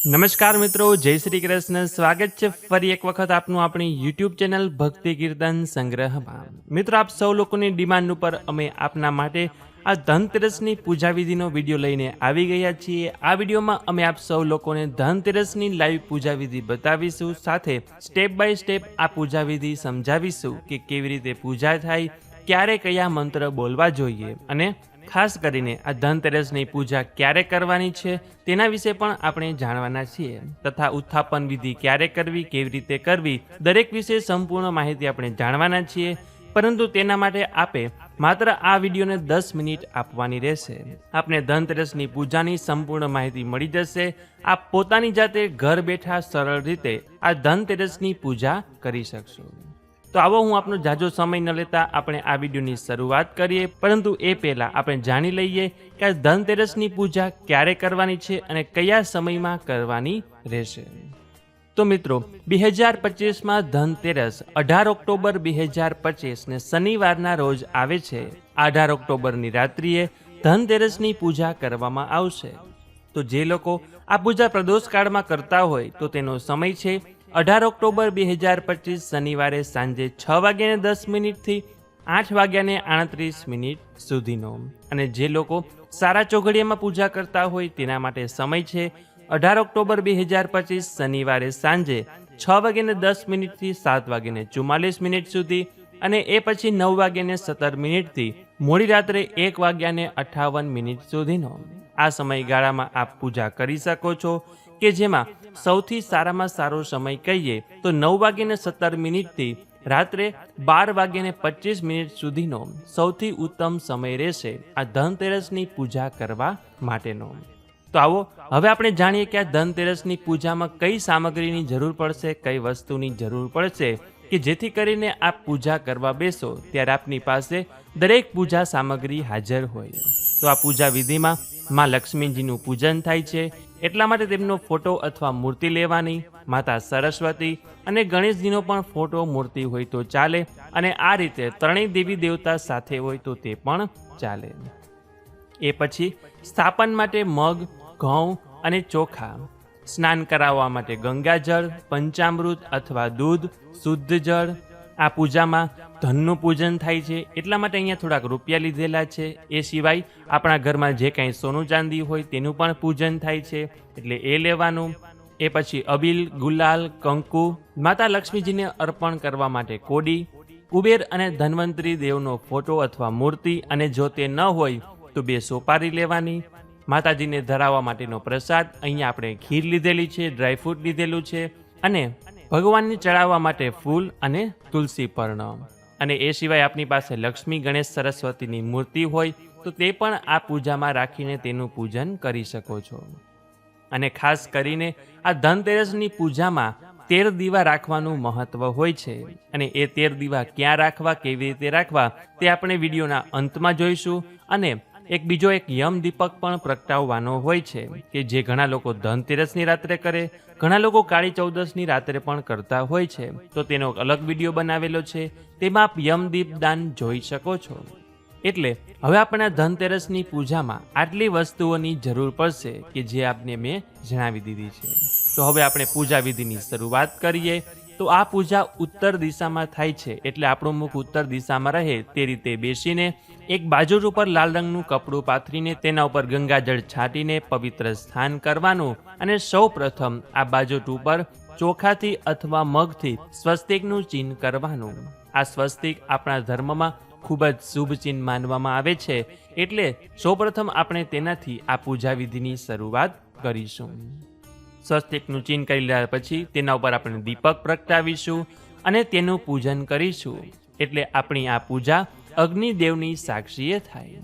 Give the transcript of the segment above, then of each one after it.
નમસ્કાર મિત્રો, જય શ્રી કૃષ્ણ. સ્વાગત છે ફરી એક વખત આપનું આપણી યુટ્યુબ ચેનલ ભક્તિ કીર્તન સંગ્રહમાં. મિત્રો, આપ સૌ લોકોની ડિમાન્ડ ઉપર અમે આપના માટે આ ધનતેરસની પૂજા વિધિનો વીડિયો લઈને આવી ગયા છીએ. આ વિડીયોમાં અમે આપ સૌ લોકોને ધનતેરસની લાઈવ પૂજા વિધિ બતાવીશું, સાથે સ્ટેપ બાય સ્ટેપ આ પૂજા વિધિ સમજાવીશું કે કેવી રીતે પૂજા થાય, ક્યારે કયા મંત્ર બોલવા જોઈએ અને ખાસ કરીને આ ધનતેરસની પૂજા ક્યારે કરવાની છે, તેના વિશે પણ આપણે જાણવાના છીએ. તથા ઉત્થાપન વિધિ ક્યારે કરવી, કેવી રીતે કરવી, દરેક વિશે સંપૂર્ણ માહિતી આપણે જાણવાના છીએ. પરંતુ તેના માટે આપે માત્ર આ વિડીયોને દસ મિનિટ આપવાની રહેશે. આપને ધનતેરસની પૂજાની સંપૂર્ણ માહિતી મળી જશે. આપ પોતાની જાતે ઘર બેઠા સરળ રીતે આ ધનતેરસની પૂજા કરી શકશો. તો આવો હું આપનો જાજો સમય ન લેતા આપણે આ વિડીયોની શરૂઆત કરીએ. પરંતુ એ પહેલાં આપણે જાણી લઈએ કે આ ધનતેરસની પૂજા ક્યારે કરવાની છે અને કયા સમયમાં કરવાની રહેશે. તો મિત્રો, બે હજાર પચીસમાં ધનતેરસ અઢાર ઓક્ટોબર બે હજાર પચીસને શનિવારના રોજ આવે છે. અઢાર ઓક્ટોબરની રાત્રિએ ધનતેરસની પૂજા કરવામાં આવશે. તો જે લોકો આ પૂજા પ્રદોષકાળમાં કરતા હોય તો તેનો સમય છે અઢાર ઓક્ટોબર બે હજાર પચીસ શનિવારે સાંજે છ વાગ્યાને દસ મિનિટથી આઠ વાગ્યાને આડત્રીસ મિનિટ સુધીનો. અને જે લોકો સારા ચોઘડિયામાં પૂજા કરતા હોય તેના માટે સમય છે અઢાર ઓક્ટોબર બે હજાર પચીસ શનિવારે સાંજે છ વાગ્યાને દસ મિનિટથી સાત વાગ્યાને ચુમ્માલીસ મિનિટ સુધી અને એ પછી નવ વાગ્યાને સત્તર મિનિટથી મોડી રાત્રે એક વાગ્યાને અઠાવન મિનિટ સુધીનો. આ સમયગાળામાં આપ પૂજા કરી શકો છો કે જેમાં સૌથી સારામાં સારો સમય કહીએ તો નવ વાગ્યાને સત્તર મિનિટથી રાત્રે બાર વાગ્યાને પચીસ મિનિટ સુધીનો સૌથી ઉત્તમ સમય રહેશે આ ધનતેરસની પૂજા કરવા માટેનો. તો આવો, હવે આપણે જાણીએ કે આ ધનતેરસની પૂજામાં કઈ સામગ્રીની જરૂર પડશે, કઈ વસ્તુની જરૂર પડશે, કે જેથી કરીને આપ પૂજા કરવા બેસો ત્યારે આપની પાસે દરેક પૂજા સામગ્રી હાજર હોય. તો આ પૂજા વિધિમાં માં લક્ષ્મીજીનું પૂજન થાય છે એટલા માટે તેમનો ફોટો અથવા મૂર્તિ લેવાની, માતા સરસ્વતી અને ગણેશજીનો પણ ફોટો મૂર્તિ હોય તો ચાલે અને આ રીતે ત્રણેય દેવી દેવતા સાથે હોય તો તે પણ ચાલે. એ પછી સ્થાપન માટે મગ, ઘઉં અને ચોખા. સ્નાન કરાવવા માટે ગંગાજળ, પંચામૃત અથવા દૂધ, શુદ્ધ જળ આ પૂજામાં ધનનું પૂજન થાય છે. એટલા માટે અહીંયા થોડાક રૂપિયા લીધેલા છે. એ સિવાય આપણા ઘરમાં જે કાંઈ સોનું ચાંદી હોય તેનું પણ પૂજન થાય છે. એટલે એ લેવાનું. એ પછી અબીલ, ગુલાલ, કંકુ, માતા લક્ષ્મીજીને અર્પણ કરવા માટે કોડી, કુબેર અને ધન્વંતરી દેવનો ફોટો અથવા મૂર્તિ અને જો તે ન હોય તો બે સોપારી લેવાની. માતાજીને ધરાવવા માટેનો પ્રસાદ. અહીંયા આપણે ખીર લીધેલી છે, ડ્રાયફ્રૂટ લીધેલું છે અને ભગવાનને ચડાવવા માટે ફૂલ અને તુલસી પર્ણ. અને એ સિવાય આપની પાસે લક્ષ્મી, ગણેશ, સરસ્વતીની મૂર્તિ હોય, તો તે પણ આ પૂજામાં રાખીને તેનું પૂજન કરી શકો છો. અને ખાસ કરીને આ ધનતેરસની પૂજામાં તેર દીવા રાખવાનું મહત્વ હોય છે. અને એ તેર દીવા ક્યાં રાખવા, કેવી રીતે રાખવા, તે આપણે વિડીયોના અંતમાં જોઈશું. અને એક બીજો એક યમ દીપક પણ પ્રગટાવવાનો હોય છે, કે જે ઘણા લોકો ધનતેરસની રાત્રે કરે, ઘણા લોકો કાળી ચૌદસની રાત્રે પણ કરતા હોય છે. તો તેનો અલગ વીડિયો બનાવેલો છે, તેમાં આપ યમ દીપદાન જોઈ શકો છો. એટલે, હવે આપણે ધનતેરસની પૂજામાં આટલી વસ્તુઓની જરૂર પડશે, કે જે આપને મેં જણાવી દીધી છે. તો હવે આપણે પૂજા વિધિની શરૂઆત કરીએ. તો આ પૂજા ઉત્તર દિશામાં થાય છે એટલે આપણું મુખ ઉત્તર દિશામાં રહે તે રીતે બેસીને એક બાજુ ઉપર લાલ રંગનું કપડું પાથરીને તેના ઉપર ગંગાજળ છાંટીને પવિત્ર સ્થાન કરવાનું અને સૌ પ્રથમ આ બાજુ ઉપર ચોખાથી અથવા મગથી સ્વસ્તિકનું ચિહ્ન કરવાનું. આ સ્વસ્તિક આપણા ધર્મમાં ખૂબ જ શુભ ચિહ્ન માનવામાં આવે છે એટલે સૌપ્રથમ આપણે તેનાથી આ પૂજા વિધિની શરૂઆત કરીશું. સ્વસ્તિકનું ચિહ્ન કરી લીધા પછી તેના ઉપર આપણે દીપક પ્રગટાવીશું અને તેનું પૂજન કરીશું. એટલે આપણી આ પૂજા અગ્નિદેવની સાક્ષીએ થાય.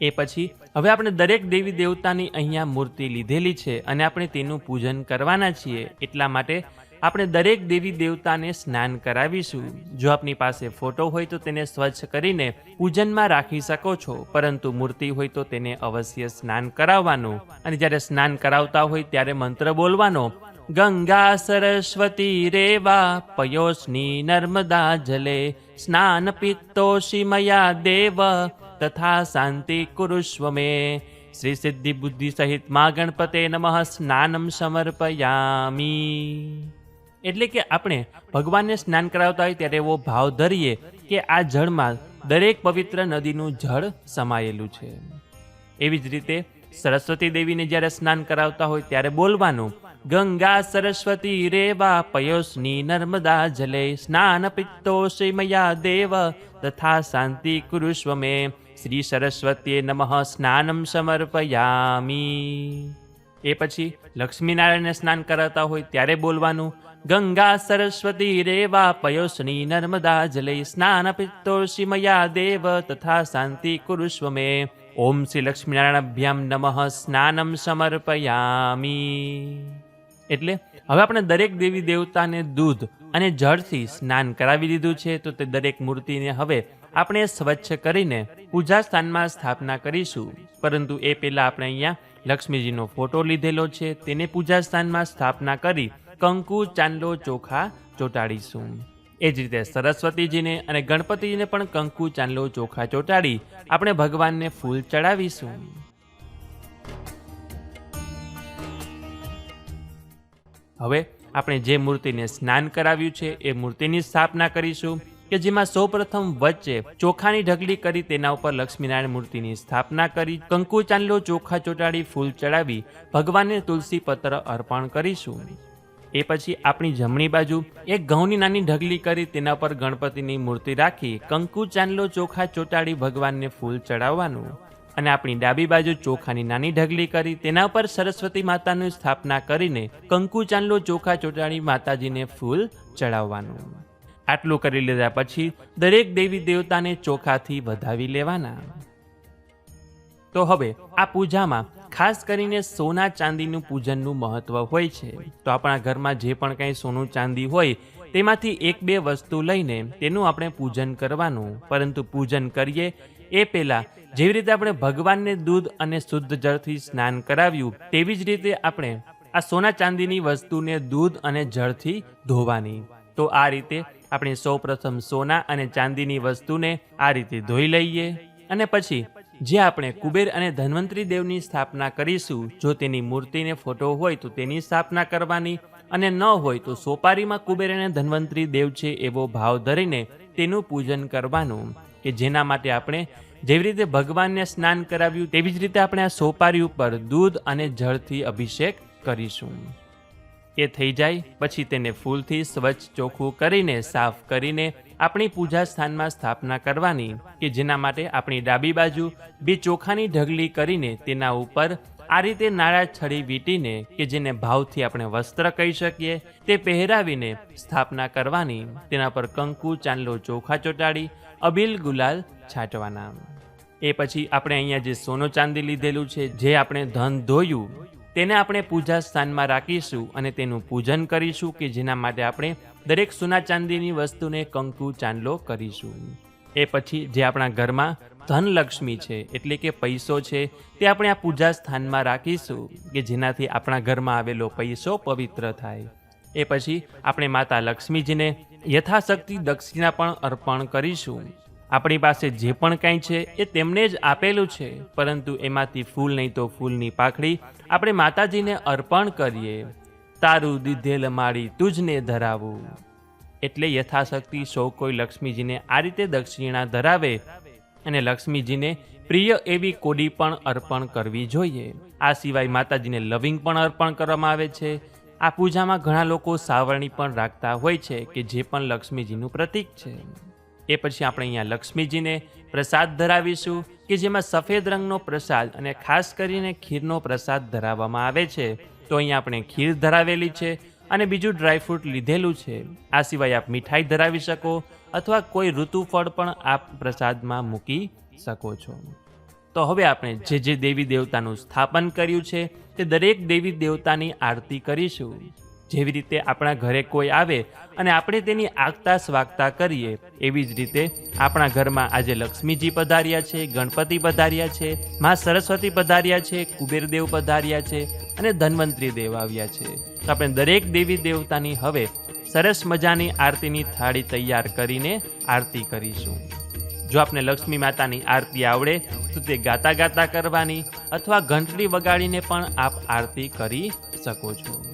એ પછી હવે આપણે દરેક દેવી દેવતાની અહીંયા મૂર્તિ લીધેલી છે અને આપણે તેનું પૂજન કરવાના છીએ એટલા માટે આપણે દરેક દેવી દેવતાને સ્નાન કરાવીશું. જો આપની પાસે ફોટો હોય તો તેને સ્વચ્છ કરીને પૂજનમાં રાખી શકો છો, પરંતુ મૂર્તિ હોય તો તેને અવશ્ય સ્નાન કરાવવાનું. અને જ્યારે સ્નાન કરાવતા હોય ત્યારે મંત્ર બોલવાનો, ગંગા સરસ્વતી રેવા પયોસ્ની નર્મદા જલે, સ્નાન પિત્તોષી મયા દેવ, તથા શાંતિ કુરુષ્વ મે શ્રી સિદ્ધિ બુદ્ધિ સહિત મા ગણપતે નમઃ સ્નાનમ સમર્પયામી. એટલે કે આપણે ભગવાનને સ્નાન કરાવતા હોય ત્યારે એવો ભાવ ધરીએ કે આ જળમાં દરેક પવિત્ર નદીનું જળ સમાયેલું છે. એવી જ રીતે સરસ્વતી દેવીને જ્યારે સ્નાન કરાવતા હોય ત્યારે બોલવાનું, ગંગા સરસ્વતી રેવા પયોસ્ની નર્મદા જલે, સ્નાન પિત્તોષી મયા દેવ, તથા શાંતિ કુરુષ્વ મે, શ્રી સરસ્વતીએ નમઃ સ્નાનમ સમર્પયામી. એ પછી લક્ષ્મીનારાયણને સ્નાન કરાવતા હોય ત્યારે બોલવાનું ગંગા સરસ્વતી રેવા પયોષણી નર્મદા જલે સ્નાન પિત્તોષી મયા દેવ તથા શાંતિ કુરુષ્વ મે ઓમ શ્રી લક્ષ્મીનારાયણાભ્યામ નમઃ સ્નાનમ સમર્પયામી એટલે હવે આપણે દરેક દેવી દેવતાને દૂધ અને જળથી સ્નાન કરાવી દીધું છે, તો તે દરેક મૂર્તિને હવે આપણે સ્વચ્છ કરીને પૂજા સ્થાનમાં સ્થાપના કરીશું. પરંતુ એ પહેલાં આપણે અહીંયા લક્ષ્મીજીનો ફોટો લીધેલો છે, તેને પૂજા સ્થાનમાં સ્થાપના કરી કંકુ, ચાંદલો, ચોખા ચોંટાડીશું. એ જ રીતે સરસ્વતીજીને અને ગણપતિજીને પણ કંકુ, ચાંદલો, ચોખા ચોંટાડી આપણે ભગવાનને ફૂલ ચડાવીશું. હવે આપણે જે મૂર્તિને સ્નાન કરાવ્યું છે એ મૂર્તિની સ્થાપના કરીશું કે જેમાં સૌપ્રથમ વચ્ચે ચોખાની ઢગલી કરી તેના ઉપર લક્ષ્મીનારાયણ મૂર્તિની સ્થાપના કરી કંકુ, ચાંદલો, ચોખા ચોટાડી ફૂલ ચડાવી ભગવાનને તુલસી પત્ર અર્પણ કરીશું. એ પછી આપણી જમણી બાજુ એક ઘઉંની નાની ઢગલી કરી તેના પર ગણપતિની મૂર્તિ રાખી કંકુ ચાંદલો ચોખા ચોટાડી ભગવાનને ફૂલ ચડાવવાનું. અને આપણી ડાબી બાજુ ચોખાની નાની ઢગલી કરી તેના પર સરસ્વતી માતાની સ્થાપના કરીને કંકુ ચાંદલો ચોખા ચોટાડી માતાજીને ફૂલ ચડાવવાનું. આટલું કરી લીધા પછી દરેક દેવી દેવતાને ચોખાથી વધાવી લેવાના. તો હવે આ પૂજામાં ખાસ કરીને સોના ચાંદીનું પૂજનનું મહત્વ હોય છે. તો આપણા ઘરમાં જે પણ કંઈ સોનું ચાંદી હોય, તેમાંથી એક બે વસ્તુ લઈને તેનું આપણે પૂજન કરવાનું. પરંતુ પૂજન કરીએ એ પહેલાં જેવી રીતે આપણે ભગવાનને દૂધ અને શુદ્ધ જળથી સ્નાન કરાવ્યું, તેવી જ રીતે આપણે આ સોના ચાંદીની વસ્તુને દૂધ અને જળથી ધોવાની. તો આ રીતે આપણે સૌપ્રથમ સોના અને ચાંદીની વસ્તુને આ રીતે ધોઈ લઈએ અને પછી જે આપણે કુબેર અને ધન્વંતરી દેવની સ્થાપના કરીશું, જો તેની મૂર્તિને ફોટો હોય તો તેની સ્થાપના કરવાની અને ન હોય તો સોપારીમાં કુબેર અને ધન્વંતરી દેવ છે એવો ભાવ ધરીને તેનું પૂજન કરવાનું. કે જેના માટે આપણે જેવી રીતે ભગવાનને સ્નાન કરાવ્યું, તેવી જ રીતે આપણે આ સોપારી ઉપર દૂધ અને જળથી અભિષેક કરીશું. એ થઈ જાય. પછી તેને ફૂલથી સ્વચ્છ ચોખ્ખું કરીને, સાફ કરીને આપણી પૂજા સ્થાનમાં સ્થાપના કરવાની કે જેના માટે આપણી ડાબી બાજુ બે ચોખાની ઢગલી કરીને તેના ઉપર આ રીતે નાળા છડી વીટીને કે જેને ભાવથી આપણે વસ્ત્ર કહી શકીએ, તે પહેરાવીને સ્થાપના કરવાની. તેના પર કંકુ, ચાંદલો ચોખા ચોટાડી, અબીલ ગુલાલ છાંટવાના. એ પછી આપણે અહીંયા જે સોનો ચાંદી લીધેલું છે, જે આપણે ધન ધોયું તેને આપણે પૂજા સ્થાનમાં રાખીશું અને તેનું પૂજન કરીશું કે જેના માટે આપણે દરેક સોના ચાંદીની વસ્તુને કંકુ ચાંદલો કરીશું. એ પછી જે આપણા ઘરમાં ધનલક્ષ્મી છે, એટલે કે પૈસો છે, તે આપણે આ પૂજા સ્થાનમાં રાખીશું કે જેનાથી આપણા ઘરમાં આવેલો પૈસો પવિત્ર થાય. એ પછી આપણે માતા લક્ષ્મીજીને યથાશક્તિ દક્ષિણા પણ અર્પણ કરીશું. આપણી પાસે જે પણ કાંઈ છે એ તેમને જ આપેલું છે, પરંતુ એમાંથી ફૂલ નહીં તો ફૂલની પાખડી આપણે માતાજીને અર્પણ કરીએ. તારું દીધેલ માળી તુજને ધરાવું. એટલે યથાશક્તિ સૌ કોઈ લક્ષ્મીજીને આ રીતે દક્ષિણા ધરાવે અને લક્ષ્મીજીને પ્રિય એવી કોડી પણ અર્પણ કરવી જોઈએ. આ સિવાય માતાજીને લવિંગ પણ અર્પણ કરવામાં આવે છે. આ પૂજામાં ઘણા લોકો સાવરણી પણ રાખતા હોય છે કે જે પણ લક્ષ્મીજીનું પ્રતીક છે. એ પછી આપણે અહીંયા લક્ષ્મીજીને પ્રસાદ ધરાવીશું, કે જેમાં સફેદ રંગનો પ્રસાદ અને ખાસ કરીને ખીરનો પ્રસાદ ધરાવવામાં આવે છે. તો અહીંયા આપણે ખીર ધરાવેલી છે અને બીજું ડ્રાયફ્રૂટ લીધેલું છે. આ સિવાય આપ મીઠાઈ ધરાવી શકો અથવા કોઈ ઋતુફળ પણ આપ પ્રસાદમાં મૂકી શકો છો. તો હવે આપણે જે જે દેવી દેવતાનું સ્થાપન કર્યું છે તે દરેક દેવી દેવતાની આરતી કરીશું. જેવી રીતે આપણા ઘરે કોઈ આવે અને આપણે તેની આગતા સ્વાગતા કરીએ, એવી જ રીતે આપણા ઘરમાં આજે લક્ષ્મીજી પધાર્યા છે, ગણપતિ પધાર્યા છે, મા સરસ્વતી પધાર્યા છે, કુબેરદેવ પધાર્યા છે અને ધન્વંતરી દેવ આવ્યા છે. તો આપણે દરેક દેવી દેવતાની હવે સરસ મજાની આરતીની થાળી તૈયાર કરીને આરતી કરીશું. જો આપને લક્ષ્મી માતાની આરતી આવડે, તો તે ગાતા ગાતા કરવાની અથવા ઘંટડી વગાડીને પણ આપ આરતી કરી શકો છો.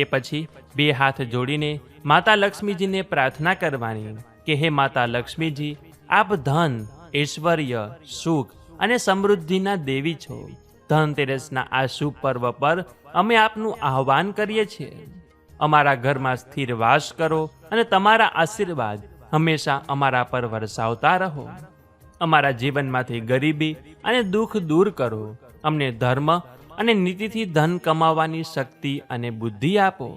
એ પછી બે હાથ જોડીને માતા લક્ષ્મીજીને પ્રાર્થના કરવાની કે હે માતા લક્ષ્મીજી, આપ ધન, ઐશ્વર્ય, સુખ અને સમૃદ્ધિના દેવી છો. ધનતેરસના આ શુભ પર્વ પર અમે આપનું આહ્વાન કરીએ છીએ. અમારા ઘરમાં સ્થિર વાસ કરો અને તમારા આશીર્વાદ હંમેશા અમારા પર વરસાવતા રહો. અમારા જીવનમાંથી ગરીબી અને દુઃખ દૂર કરો. અમને ધર્મ અને નીતિથી ધન કમાવાની શક્તિ અને બુદ્ધિ આપો.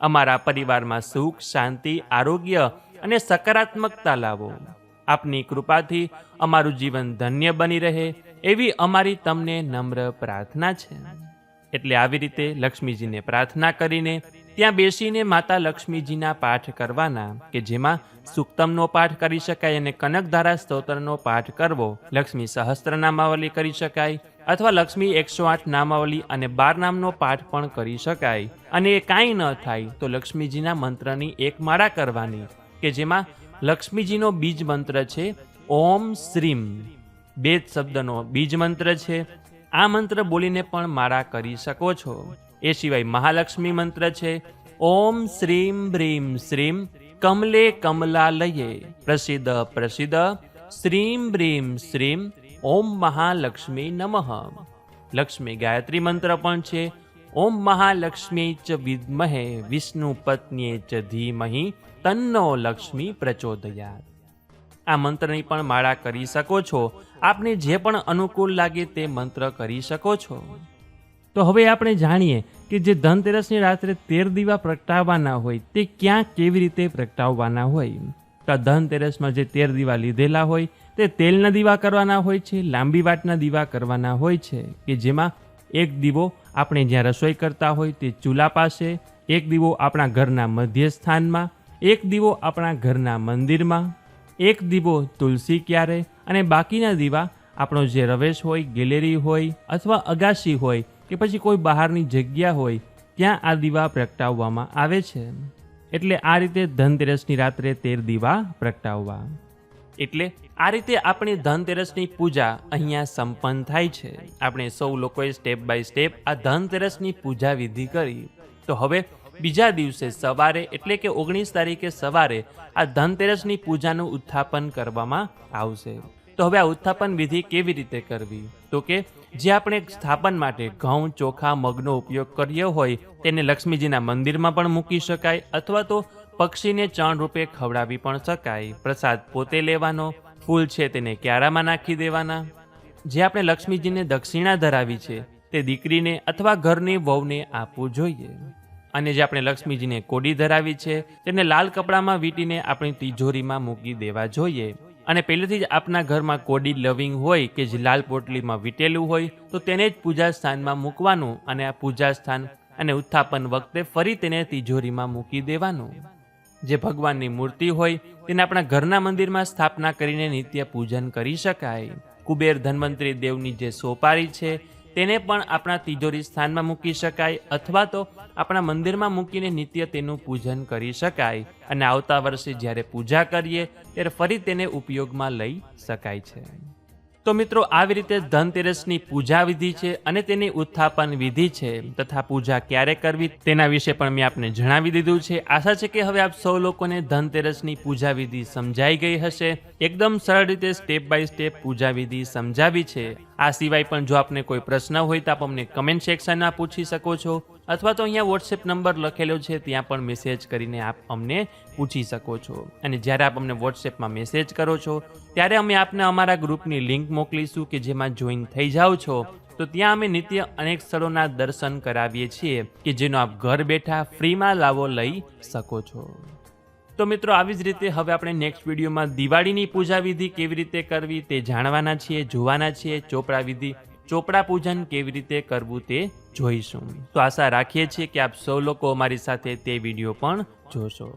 અમારા પરિવારમાં સુખ, શાંતિ, આરોગ્ય અને સકારાત્મકતા લાવો. આપની કૃપાથી અમારું જીવન ધન્ય બની રહે એવી અમારી તમને નમ્ર પ્રાર્થના છે. એટલે આવી રીતે લક્ષ્મીજીને પ્રાર્થના કરીને ત્યાં બેસીને માતા લક્ષ્મીજીના પાઠ કરવાના કે જેમાં સુક્તમનો પાઠ કરી શકાય અને કનકધારા સ્તોત્રનો પાઠ કરવો લક્ષ્મી સહસ્ત્રનામાવલી કરી શકાય અથવા લક્ષ્મી એકસો આઠ નામાવલી અને બાર નામનો પાઠ પણ કરી શકાય. અને એ કાંઈ ન થાય તો લક્ષ્મીજીના મંત્રની એક માળા કરવાની, કે જેમાં લક્ષ્મીજીનો બીજ મંત્ર છે, ઓમ શ્રીમ. બે જ શબ્દનો બીજ મંત્ર છે. આ મંત્ર બોલીને પણ માળા કરી શકો છો. એ સિવાય મહાલક્ષ્મી મંત્ર છે, ઓમ શ્રીમ બ્રીમ શ્રીમ, કમલે કમલા લયે પ્રસિદ્ધ પ્રસિદ્ધ, શ્રીમ બ્રીમ શ્રીમ ઓમ મહાલક્ષ્મી નમઃ. લક્ષ્મી ગાયત્રી મંત્ર પણ છે. ઓમ મહાલક્ષ્મી ચ વિદ્મહે વિષ્ણુ પત્નીએ ચ ધીમહી તન્નો લક્ષ્મી પ્રચોદયાત. આ મંત્રની પણ માળા કરી શકો છો. આપને જે પણ અનુકૂળ લાગે તે મંત્ર કરી શકો છો. તો હવે આપણે જાણીએ કે જે ધનતેરસની રાત્રે તેર દીવા પ્રગટાવવાના હોય તે ક્યાં કેવી રીતે પ્રગટાવવાના હોય. તો ધનતેરસમાં જે તેર દીવા લીધેલા હોય તે તેલના દીવા કરવાના હોય છે, લાંબી વાટના દીવા કરવાના હોય છે, કે જેમાં એક દીવો આપણે જ્યાં રસોઈ કરતા હોય તે ચૂલા પાસે, એક દીવો આપણા ઘરના મધ્ય સ્થાનમાં એક દીવો આપણા ઘરના મંદિરમાં, એક દીવો તુલસી ક્યારે અને બાકીના દીવા આપણો જે રવેશ હોય, ગેલેરી હોય અથવા અગાશી હોય કે પછી કોઈ બહારની જગ્યા હોય, ત્યાં આ દીવા પ્રગટાવવામાં આવે છે. એટલે આ રીતે ધનતેરસની રાત્રે તેર દીવા પ્રગટાવવા. એટલે આ રીતે આપણી ધનતેરસની પૂજા અહીંયા સંપન્ન થાય છે. આપણે સૌ લોકોએ સ્ટેપ બાય સ્ટેપ આ ધનતેરસની પૂજા વિધિ કરી. તો હવે બીજા દિવસે સવારે, એટલે કે ઓગણીસ તારીખે સવારે, આ ધનતેરસની પૂજાનું ઉત્થાપન કરવામાં આવશે. તો હવે આ ઉત્થાપન વિધિ કેવી રીતે કરવી? તો કે જે આપણે સ્થાપન માટે ઘઉં, ચોખા, મગનો ઉપયોગ કર્યો હોય, તેને લક્ષ્મીજીના મંદિરમાં પણ મૂકી શકાય, અથવા તો પક્ષીને ચણ રૂપે ખવડાવી પણ શકાય. પ્રસાદ પોતે લેવાનો, ફૂલ છે તેને ક્યારામાં નાખી દેવાના. જે આપણે લક્ષ્મીજીને દક્ષિણા ધરાવી છે, તે દીકરીને અથવા ઘરની વહુને આપવું જોઈએ. અને જે આપણે લક્ષ્મીજીને કોડી ધરાવી છે, તેને લાલ કપડામાં વીંટીને આપણી તિજોરીમાં મૂકી દેવા જોઈએ. અને પહેલેથી જ આપના ઘરમાં કોડી લવિંગ હોય કે જે લાલ પોટલીમાં વીટેલું હોય, તો તેને જ પૂજા સ્થાનમાં મૂકવાનું અને આ પૂજા સ્થાન અને ઉત્થાપન વખતે ફરી તેને તિજોરીમાં મૂકી દેવાનું. જે ભગવાનની મૂર્તિ હોય, તેને આપણા ઘરના મંદિરમાં સ્થાપના કરીને નિત્ય પૂજન કરી શકાય. કુબેર ધન્વંતરી દેવની જે સોપારી છે, તેને પણ આપણા તિજોરી સ્થાનમાં મૂકી શકાય અથવા તો આપણા મંદિરમાં મૂકીને નિત્ય તેનું પૂજન કરી શકાય. અને આવતા વર્ષે જ્યારે પૂજા કરીએ, ત્યારે ફરી તેને ઉપયોગમાં લઈ શકાય છે. તો મિત્રો, આવી રીતે ધનતેરસની પૂજા વિધિ છે અને તેની ઉત્થાપન વિધિ છે તથા પૂજા ક્યારે કરવી તેના વિશે પણ મેં આપને જણાવી દીધું છે. આશા છે કે હવે આપ સૌ લોકોને ધનતેરસની પૂજા વિધિ સમજાઈ ગઈ હશે. એકદમ સરળ રીતે સ્ટેપ બાય સ્ટેપ પૂજા વિધિ સમજાવી છે. આ સિવાય પણ જો આપને કોઈ પ્રશ્ન હોય તો આપ અમને કમેન્ટ સેક્શનમાં પૂછી શકો છો. અથવા તો અહીંયા વોટ્સએપ નંબર લખેલો છે, ત્યાં પણ મેસેજ કરીને આપ અમને પૂછી શકો છો. અને જ્યારે આપ અમને વોટ્સએપમાં મેસેજ કરો છો, ત્યારે અમે આપને અમારા ગ્રુપની લિંક મોકલીશું કે જેમાં જોઈન થઈ જાઓ છો. તો ત્યાં અમે નિત્ય અનેક સ્થળોના દર્શન કરાવીએ છીએ કે જેનો આપ ઘર બેઠા ફ્રીમાં લાવો લઈ શકો છો. તો મિત્રો, આવી જ રીતે હવે આપણે નેક્સ્ટ વિડીયોમાં દિવાળીની પૂજા વિધિ કેવી રીતે કરવી તે જાણવાના છીએ, જોવાના છીએ, ચોપડા વિધિ ચોપડા પૂજન કેવી રીતે કરવું તે જોઈશું. તો આશા રાખીએ છીએ કે આપ સૌ લોકો અમારી સાથે તે વીડિયો પણ જોશો.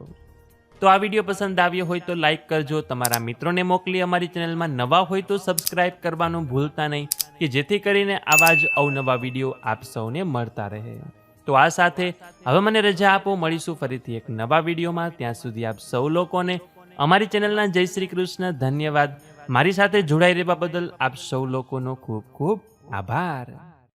તો આ વીડિયો પસંદ આવ્યો હોય તો લાઇક કરજો. તમારા મિત્રોને મોકલી અમારી ચેનલમાં નવા હોય તો સબસ્ક્રાઇબ કરવાનું ભૂલતા નહીં, કે જેથી કરીને આવા જ અવનવા વીડિયો આપ સૌને મળતા રહે. તો આ સાથે હવે મને રજા આપો. મળીશું ફરીથી એક નવા વિડીયોમાં. ત્યાં સુધી આપ સૌ લોકોને અમારી ચેનલના જય શ્રી કૃષ્ણ ધન્યવાદ. મારી સાથે જોડાઈ રહેવા બદલ આપ સૌ લોકોનો ખૂબ ખૂબ આભાર.